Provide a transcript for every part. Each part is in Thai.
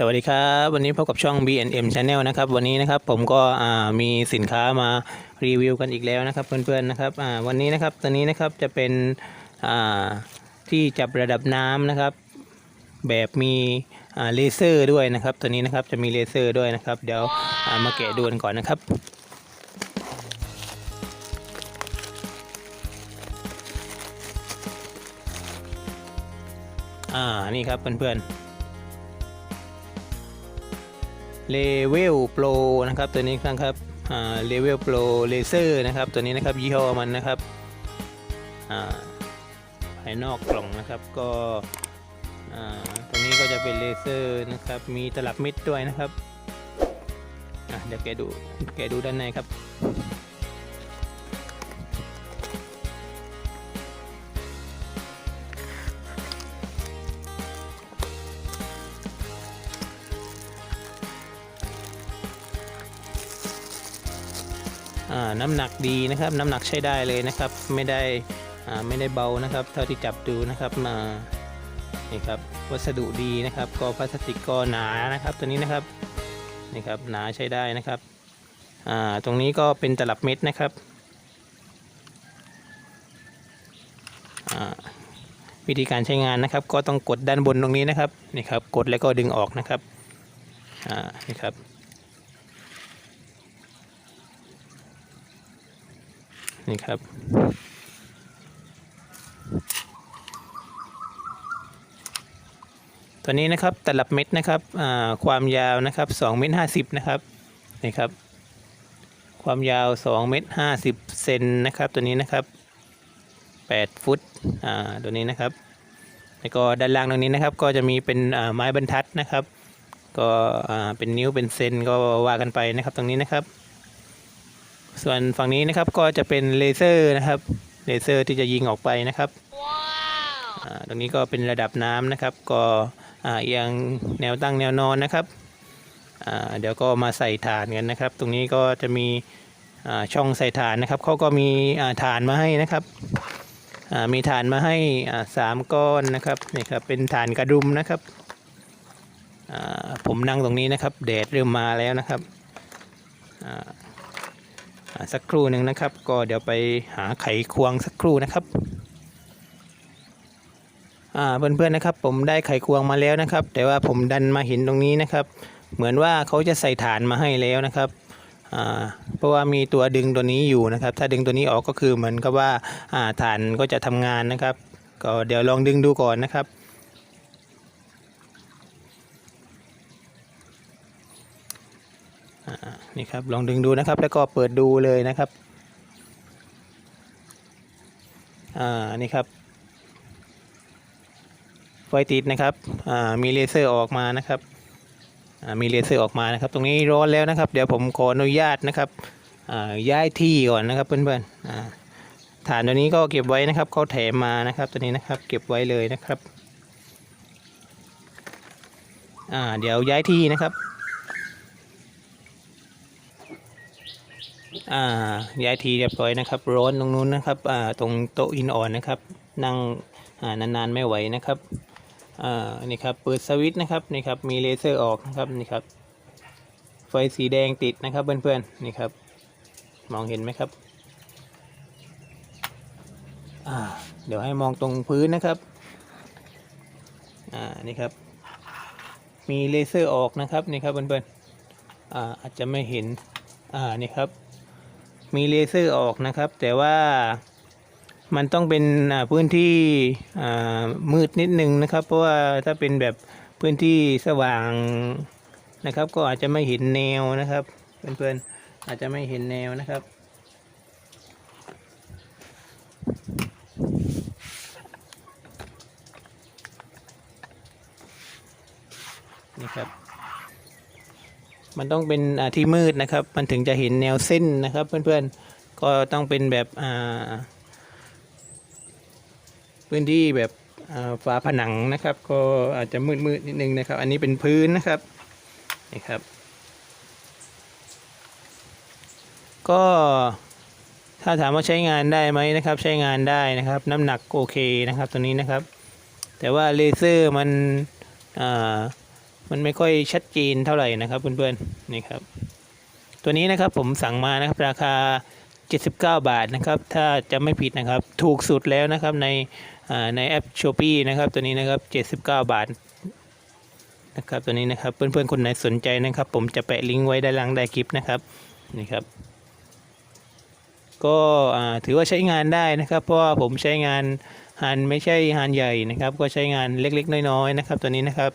สวัสดีครับวันนี้พบกับช่อง B&M Channel นะครับวันนี้นะครับผมก็มีสินค้ามารีวิวกันอีกแล้วนะครับเพื่อนๆนะครับวันนี้นะครับตัวนี้นะครับจะเป็นที่จับระดับน้ำนะครับ แบบมีเลเซอร์ด้วยนะครับ ตัวนี้นะครับจะมีเลเซอร์ด้วยนะครับ เดี๋ยวามาแกะดูกันก่อนนะครับอ่านี่ครับเพื่อนๆ เลเวลโปรนะครับตัวนี้นะครับเลเวลโปรเลเซอร์นะครับตัวนี้นะครับยี่ห้อมันนะครับภายนอกกล่องนะครับก็ตรงนี้ก็จะเป็นเลเซอร์นะครับมีตลับเม็ดด้วยนะครับเดี๋ยวแกดูแกดูด้านในครับ น้ำหนักดีนะครับ น้ำหนักใช้ได้เลยนะครับ ไม่ได้อ่าไม่ได้เบานะครับ เท่าที่จับดูนะครับมานี่ครับวัสดุดีนะครับก็พลาสติกก็หนานะครับ ตัวนี้นะครับนี่ครับหนาใช้ได้นะครับอ่าตรงนี้ก็เป็นตลับเม็ดนะครับอ่าวิธีการใช้งานนะครับ ก็ต้องกดด้านบนตรงนี้นะครับนี่ครับกดแล้วก็ดึงออกนะครับอ่านี่ครับ นี่ครับตัวนี้นะครับตลับเม็ดนะครับความยาวนะครับ2เมตร50นะครับนี่ครับ ความยาว2เมตร50เซนนะครับตัวนี้นะครับ8ฟุตตัวนี้นะครับแล้วก็ด้านล่างตรงนี้นะครับ ก็จะมีเป็นไม้บรรทัดนะครับ ก็เป็นนิ้วเป็นเซนก็ว่ากันไปนะครับตรงนี้นะครับ ส่วนฝั่งนี้นะครับก็จะเป็นเลเซอร์นะครับเลเซอร์ที่จะยิงออกไปนะครับอ่าตรงนี้ก็เป็นระดับน้ำนะครับ ก็อ่าเอียงแนวตั้งแนวนอนนะครับอ่าเดี๋ยวก็มาใส่ฐานกันนะครับ ตรงนี้ก็จะมีอ่าช่องใส่ฐานนะครับเขาก็มีอ่าฐานมาให้นะครับอ่ามีฐานมาให้อ่าสามก้อนนะครับนี่ครับเป็นฐานกระดุมนะครับอ่าผมนั่งตรงนี้นะครับแดดเริ่มมาแล้วนะครับอ่าอ่า สักครู่หนึ่งนะครับ ก็เดี๋ยวไปหาไขควงสักครู่นะครับอ่าเพื่อนๆนะครับ ผมได้ไขควงมาแล้วนะครับ แต่ว่าผมดันมาเห็นตรงนี้นะครับ เหมือนว่าเขาจะใส่ฐานมาให้แล้วนะครับอ่าเพราะว่ามีตัวดึงตัวนี้อยู่นะครับ ถ้าดึงตัวนี้ออกก็คือเหมือนกับว่าอ่าฐานก็จะทำงานนะครับ ก็เดี๋ยวลองดึงดูก่อนนะครับ อ่า นี่ครับลองดึงดูนะครับ แล้วก็เปิดดูเลยนะครับอ่านี่ครับไฟติดนะครับอ่ามีเลเซอร์ออกมานะครับอ่ามีเลเซอร์ออกมานะครับ ตรงนี้ร้อนแล้วนะครับ เดี๋ยวผมขออนุญาตนะครับอ่าย้ายที่ก่อนนะครับเพื่อนๆอ่าฐานตัวนี้ก็เก็บไว้นะครับเขาแถมมานะครับ ตัวนี้นะครับ เก็บไว้เลยนะครับอ่าเดี๋ยวย้ายที่นะครับ อ่าย้ายทีเรียบร้อยนะครับร้อนตรงนู้นนะครับอ่าตรงโต๊ะหินอ่อนนะครับ นั่งอ่านานๆไม่ไหวนะครับอ่านี่ครับเปิดสวิตช์นะครับนี่ครับมีเลเซอร์ออกนะครับนี่ครับไฟสีแดงติดนะครับเพื่อนๆนี่ครับมองเห็นไหมครับอ่าเดี๋ยวให้มองตรงพื้นนะครับอ่านี่ครับมีเลเซอร์ออกนะครับนี่ครับเพื่อนๆอ่าอาจจะไม่เห็นอ่านี่ครับ มีเลเซอร์ออกนะครับ แต่ว่ามันต้องเป็นพื้นที่มืดนิดนึงนะครับ เพราะว่าถ้าเป็นแบบพื้นที่สว่างนะครับ ก็อาจจะไม่เห็นแนวนะครับเพื่อนๆอาจจะไม่เห็นแนวนะครับ นี่ครับ มันต้องเป็นที่มืดนะครับ มันถึงจะเห็นแนวเส้นนะครับ เพื่อนๆ ก็ต้องเป็นแบบพื้นที่แบบฝาผนังนะครับ ก็อาจจะมืดๆนิดนึงนะครับ อันนี้เป็นพื้นนะครับนี่ครับ ก็ถ้าถามว่าใช้งานได้ไหมนะครับ ใช้งานได้นะครับ น้ำหนักโอเคนะครับตัวนี้นะครับ แต่ว่าเลเซอร์มันอ่า มันไม่ค่อยชัดเจนเท่าไหร่นะครับเพื่อนๆนี่ครับ ตัวนี้นะครับผมสั่งมานะครับราคา 79 บาทนะครับ ถ้าจะไม่ผิดนะครับ ถูกสุดแล้วนะครับในในแอป s h o p e e นะครับตัวนี้นะครับ 79 บาทนะครับตัวนี้นะครับเพื่อนๆคนไหนสนใจนะครับ ผมจะแปะลิงก์ไว้ด้านล่างใต้คลิปนะครับนี่ครับ ก็ถือว่าใช้งานได้นะครับ เพราะว่าผมใช้งานฮันไม่ใช่ฮันใหญ่นะครับ ก็ใช้งานเล็กๆ น้อยๆนะครับ ตัวนี้นะครับ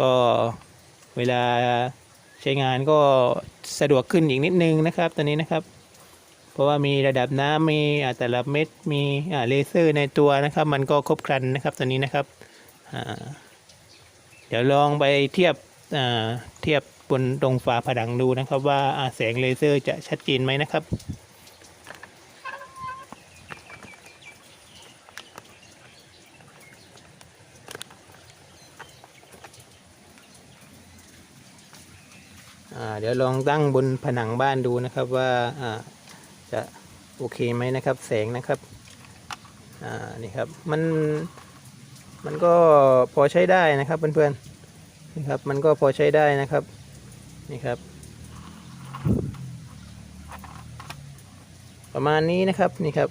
ก็เวลาใช้งานก็สะดวกขึ้นอีกนิดนึงนะครับตัวนี้นะครับ เพราะว่ามีระดับน้ำมีอ่าแต่ละเม็ดมีอ่าเลเซอร์ในตัวนะครับ มันก็ครบครันนะครับตัวนี้นะครับเดี๋ยวลองไปเทียบอ่าเทียบบนตรงฝาผนังดูนะครับ ว่าแสงเลเซอร์จะชัดเจนไหมนะครับ เดี๋ยวลองตั้งบนผนังบ้านดูนะครับว่าจะโอเคไหมนะครับ แสงนะครับนี่ครับมันมันก็พอใช้ได้นะครับเพื่อนๆนี่ครับมันก็พอใช้ได้นะครับนี่ครับ ประมาณนี้นะครับนี่ครับ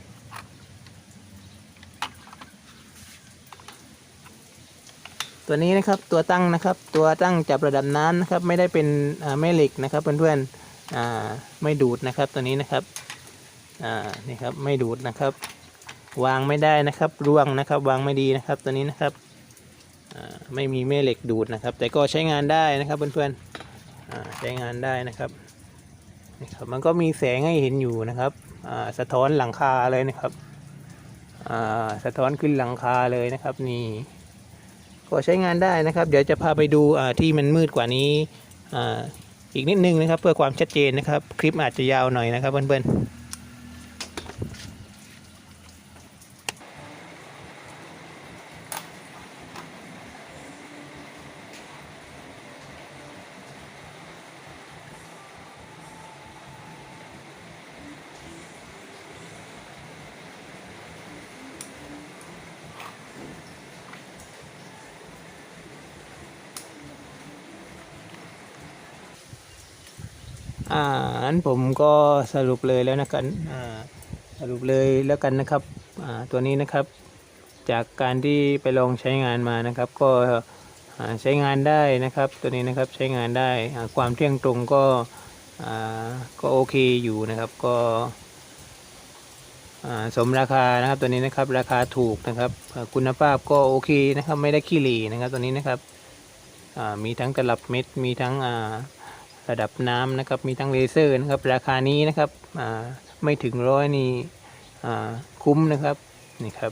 ตัวนี้นะครับตัวตั้งนะครับ ตัวตั้งจับระดับน้ำนะครับ ไม่ได้เป็นแม่เหล็กนะครับเพื่อนๆไม่ดูดนะครับตัวนี้นะครับนี่ครับไม่ดูดนะครับ วางไม่ได้นะครับร่วงนะครับ วางไม่ดีนะครับตัวนี้นะครับไม่มีแม่เหล็กดูดนะครับ แต่ก็ใช้งานได้นะครับเพื่อนๆใช้งานได้นะครับนี่ครับมันก็มีแสงให้เห็นอยู่นะครับสะท้อนหลังคาเลยนะครับสะท้อนขึ้นหลังคาเลยนะครับนี่ ก็ใช้งานได้นะครับ เดี๋ยวจะพาไปดูที่มันมืดกว่านี้อีกนิดนึงนะครับ เพื่อความชัดเจนนะครับ คลิปอาจจะยาวหน่อยนะครับเพื่อนๆ อ่าอันผมก็สรุปเลยแล้วนะครับอ่าสรุปเลยแล้วกันนะครับอ่าตัวนี้นะครับ จากการที่ไปลองใช้งานมานะครับ ก็ใช้งานได้นะครับ ตัวนี้นะครับใช้งานได้ความเที่ยงตรงก็ก็โอเคอยู่นะครับก็สมราคานะครับตัวนี้นะครับราคาถูกนะครับคุณภาพก็โอเคนะครับไม่ได้ขี้เหร่นะครับตัวนี้นะครับมีทั้งตลับเม็ดมีทั้งอ ระดับน้ำนะครับ มีทั้งเลเซอร์นะครับ ราคานี้นะครับไม่ถึงร้อยนี่คุ้มนะครับนี่ครับ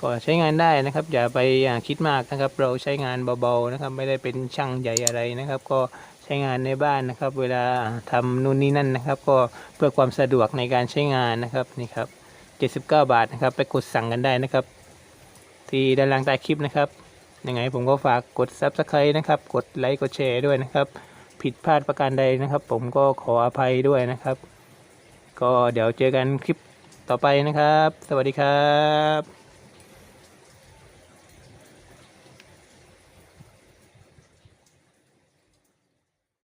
ก็ใช้งานได้นะครับ อย่าไปาคิดมากนะครับ เราใช้งานเบาๆนะครับ ไม่ได้เป็นช่างใหญ่อะไรนะครับ ก็ใช้งานในบ้านนะครับ เวลาทำนู่นนี่นั่นนะครับ ก็เพื่อความสะดวกในการใช้งานนะครับนี่ครับ 79 บาทนะครับ ไปกดสั่งกันได้นะครับ ที่ด้านล่างใต้คลิปนะครับยังไงผมก็ฝากกด Subscribe นะครับ กดไลค์กดแชร์ด้วยนะครับ ผิดพลาดประการใดนะครับ ผมก็ขออภัยด้วยนะครับ ก็เดี๋ยวเจอกันคลิปต่อไปนะครับ สวัสดีครับ